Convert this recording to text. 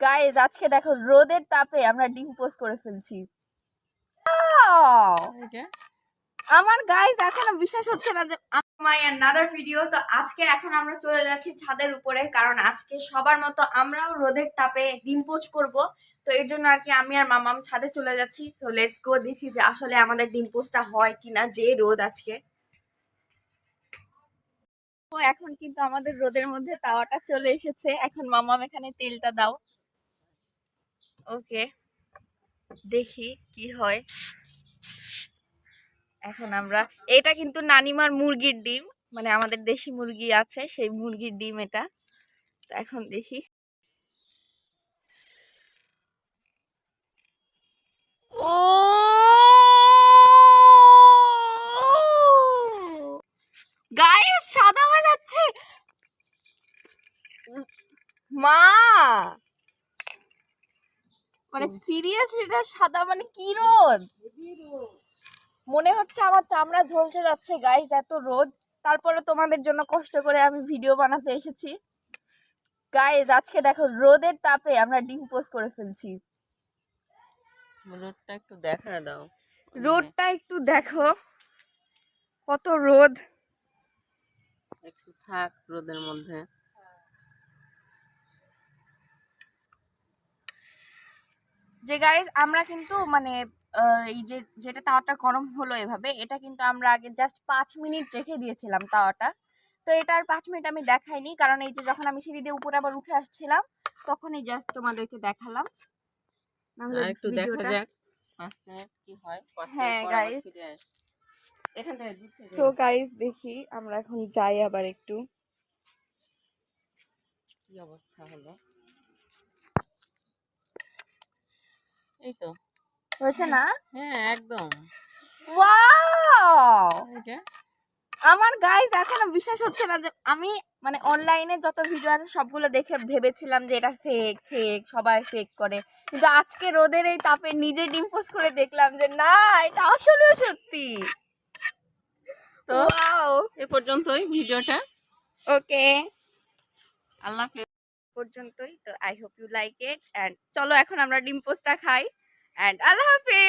Guys আজকে দেখো রোদের তাপে আমরা ডিম পোস্ট করে ফেলছি। আমার গাইজ এখনও বিশ্বাস হচ্ছে না যে মাই অ্যানাদার ভিডিও তো আজকে এখন আমরা চলে যাচ্ছি ছাদের উপরে কারণ আজকে সবার মতো আমরাও রোদের তাপে ডিম পোচ করব। তো এর জন্য আর কি আমি আর মামাম ছাদে চলে যাচ্ছি। তো লেটস গো দেখি যে আসলে আমাদের ডিম পোচটা হয় কিনা যে রোদ আজকে। এখন কিন্তু আমাদের রোদের মধ্যে তাওয়াটা চলে এসেছে। এখন মামাম এখানে তেলটা দাও। ওকে, দেখি কি হয়। এখন আমরা, এটা কিন্তু নানিমার মুরগির ডিম মানে আমাদের দেশি মুরগি আছে, সেই মুরগির ডিম এটা। তো এখন দেখি। ও গায়ে সাদা হয়ে যাচ্ছে মা মানে সিরিয়াসলি এটা সাদা মানে কি রোদ? মনে হচ্ছে আমার চামড়া ঝলসে যাচ্ছে গাইজ এত রোদ। তারপরে তোমাদের জন্য কষ্ট করে আমি ভিডিও বানাতে এসেছি। গাইজ আজকে দেখো রোদের তাপে আমরা ডিম পোস্ট করে ফেলছি। রোদটা একটু দেখা দাও। রোদটা একটু দেখো। কত রোদ। একটু থাক রোদের মধ্যে। যে গাইজ আমরা কিন্তু মানে এই যে যেটা তাওয়াটা গরম হলো এভাবে এটা কিন্তু আমরা আগে জাস্ট পাঁচ মিনিট রেখে দিয়েছিলাম তাওয়াটা। তো এটা আর পাঁচ মিনিট আমি দেখাইনি কারণ এই যে যখন আমি সিঁড়ি দিয়ে উপরে আবার উঠে আসছিলাম তখনই জাস্ট তোমাদেরকে দেখালাম। একটু দেখা যাক হয় সো গাইজ দেখি আমরা এখন যাই আবার একটু। কি অবস্থা হলো? এই তো। হয়েছে না? হ্যাঁ একদম। ওয়াও! আমার গাইজ এখনও বিশ্বাস হচ্ছে না যে আমি মানে অনলাইনে যত ভিডিও আছে সবগুলো দেখে ভেবেছিলাম যে এটা ফেক ফেক সবাই ফেক করে। কিন্তু আজকে রোদের এই তাপে নিজে ডিম পোস্ট করে দেখলাম যে না এটা আসলেও সত্যি। তো ওয়াও! এ পর্যন্তই ভিডিওটা। ওকে। আল্লাহ পর্যন্তই। তো I hope you like it and চলো এখন আমরা ডিম পোস্টটা খাই। অ্যান্ড আল্লাহ হাফিজ